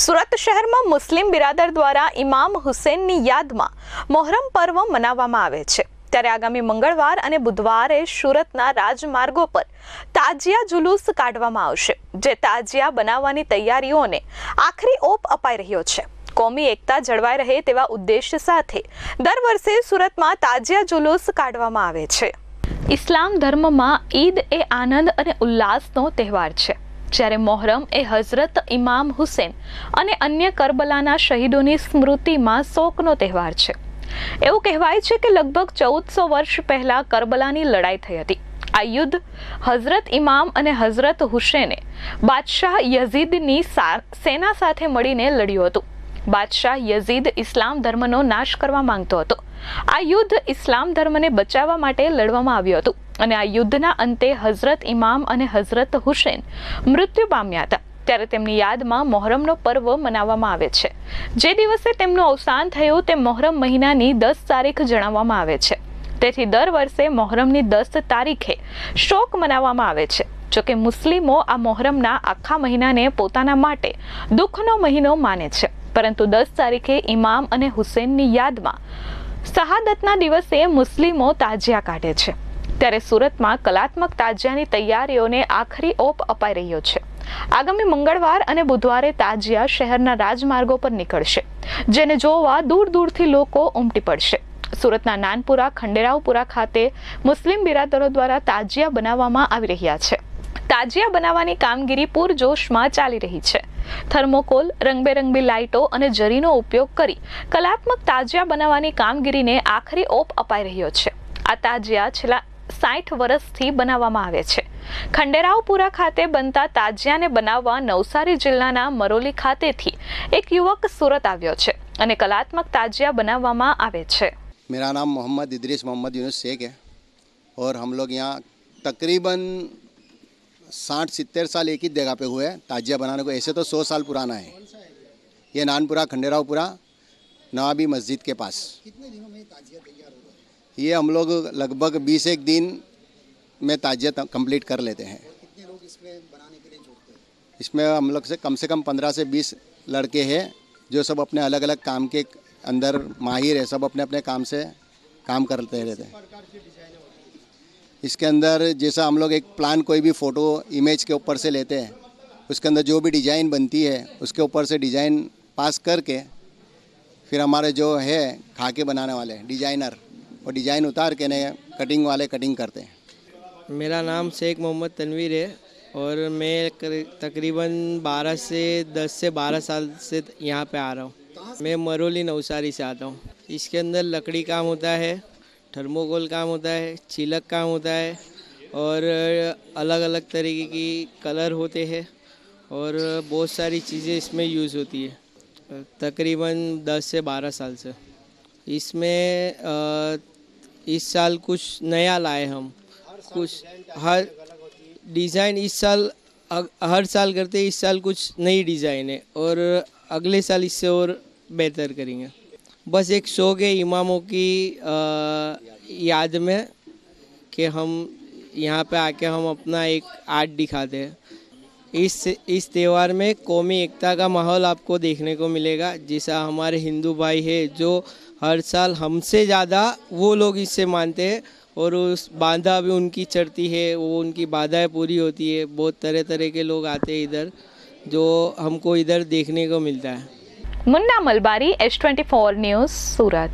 સુરત શહેરમાં મુસ્લિમ બિરાદર દ્વારા ઇમામ હુસેનની યાદમાં મોહરમ પર્વ મનાવવામાં આવે છે. ત્યારે આગામી મંગળવાર અને બુધવારે સુરતના રાજમાર્ગો પર તાજિયા જુલુસ કાઢવામાં આવશે, જે તાજિયા બનાવવાની તૈયારીઓને આખરી ઓપ અપાઈ રહ્યો છે. કોમી એકતા જળવાઈ રહે તેવા ઉદ્દેશ્ય સાથે દર વર્ષે સુરતમાં તાજિયા જુલુસ કાઢવામાં આવે છે. ઇસ્લામ ધર્મમાં ઈદ એ આનંદ અને ઉલ્લાસનો તહેવાર છે. જ્યારે મોહરમ એ હઝરત ઇમામ હુસેન અને અન્ય કરબલાના શહીદોની સ્મૃતિમાં શોકનો તહેવાર છે. એવું કહેવાય છે કે લગભગ ચૌદસો વર્ષ પહેલા કરબલાની લડાઈ થઈ હતી. આ યુદ્ધ હઝરત ઇમામ અને હઝરત હુસેને બાદશાહ યઝીદની સેના સાથે મળીને લડ્યું હતું. બાદશાહ યઝીદ ઇસ્લામ ધર્મનો નાશ કરવા માંગતો હતો. આ યુદ્ધ ઇસ્લામ ધર્મને બચાવવા માટે લડવામાં આવ્યું હતું. અને આ યુદ્ધના અંતે હઝરત ઇમામ અને હઝરત હુસેન મૃત્યુ પામ્યા હતા. ત્યારે તેમની યાદમાં મોહરમનો પર્વ મનાવવામાં આવે છે. જે દિવસે તેમનું અવસાન થયું તે મોહરમ મહિનાની દસ તારીખ જણાવવામાં આવે છે. તેથી દર વર્ષે મોહરમની દસ તારીખે શોક મનાવવામાં આવે છે. જોકે મુસ્લિમો આ મોહરમના આખા મહિનાને પોતાના માટે દુઃખનો મહિનો માને છે. પરંતુ દસ તારીખે ઇમામ અને હુસેનની યાદમાં શહાદતના દિવસે મુસ્લિમો તાજિયા કાઢે છે. ત્યારે સુરતમાં કલાત્મક તાજિયાની તૈયારીઓને આખરી ઓપ અપાઈ રહ્યો છે. આગામી મંગળવાર અને બુધવારે તાજિયા શહેરના રાજમાર્ગો પર નીકળશે, જેને જોવા દૂર દૂરથી લોકો ઉમટી પડશે. સુરતના નાનપુરા, ખંડેરાવપુરા ખાતે મુસ્લિમ બિરાદરો દ્વારા તાજિયા બનાવવામાં આવી રહ્યા છે. તાજિયા બનાવવાની કામગીરી પૂરજોશમાં ચાલી રહી છે. થર્મોકોલ, રંગબેરંગી લાઇટો અને જરીનો ઉપયોગ કરી કલાત્મક તાજિયા બનાવવાની કામગીરીને આખરી ઓપ અપાઈ રહ્યો છે. આ તાજિયા છેલ્લા સાઠ વર્ષથી બનાવવામાં આવે છે ખંડેરાવપુરા ખાતે બનતા તાજિયાને બનાવવા નવસારી જિલ્લાના મરોલી ખાતેથી એક યુવક સુરત આવ્યો છે અને કલાત્મક તાજિયા બનાવવામાં આવે છે मेरा नाम मोहम्मद इदरीस मोहम्मद यूनुस शेख है और हम लोग यहाँ तकरीबन साठ सितर साल एक ही जगह पे हुए हैं ताजिया बनाने को ऐसे तो सौ साल पुराना है ये नानपुरा खंडेरावपुरा नवाबी मस्जिद के पास ये हम लोग लगभग बीस एक दिन में ताजिया कंप्लीट कर लेते हैं। इसमें हम लोग से कम से कम पंद्रह से बीस लड़के हैं जो सब अपने अलग अलग काम के अंदर माहिर है सब अपने अपने काम से काम करते रहते हैं। इसके अंदर जैसा हम लोग एक प्लान कोई भी फ़ोटो इमेज के ऊपर से लेते हैं उसके अंदर जो भी डिज़ाइन बनती है उसके ऊपर से डिज़ाइन पास करके फिर हमारे जो है खाके बनाने वाले डिज़ाइनर। वो डिज़ाइन उतार के ने कटिंग वाले कटिंग करते हैं। मेरा नाम शेख मोहम्मद तनवीर है और मैं कर- तकरीबन 12 से 10 से 12 साल से यहाँ पे आ रहा हूँ। मैं मरोली नवसारी से आता हूँ। इसके अंदर लकड़ी काम होता है, थर्मोकोल काम होता है, चिलक काम होता है और अलग अलग तरीके की कलर होते हैं और बहुत सारी चीज़ें इसमें यूज़ होती है। तकरीबन 10 से 12 साल से। इसमें इस साल कुछ नया लाए हम। कुछ हर डिज़ाइन इस साल अग- हर साल करते इस साल कुछ नई डिज़ाइन है और अगले साल इससे और बेहतर करेंगे। बस एक शौक है इमामों की अ, याद में कि हम यहाँ पे आके हम अपना एक आर्ट दिखाते हैं। इस इस त्यौहार में कौमी एकता का माहौल आपको देखने को मिलेगा जैसा हमारे हिंदू भाई है जो हर साल हमसे ज़्यादा वो लोग इससे मानते हैं और उस बांधा भी उनकी चढ़ती है, वो उनकी बाधाएँ पूरी होती है। बहुत तरह तरह के लोग आते हैं इधर, जो हमको इधर देखने को मिलता है। Munna Malabari H twenty four news Surat.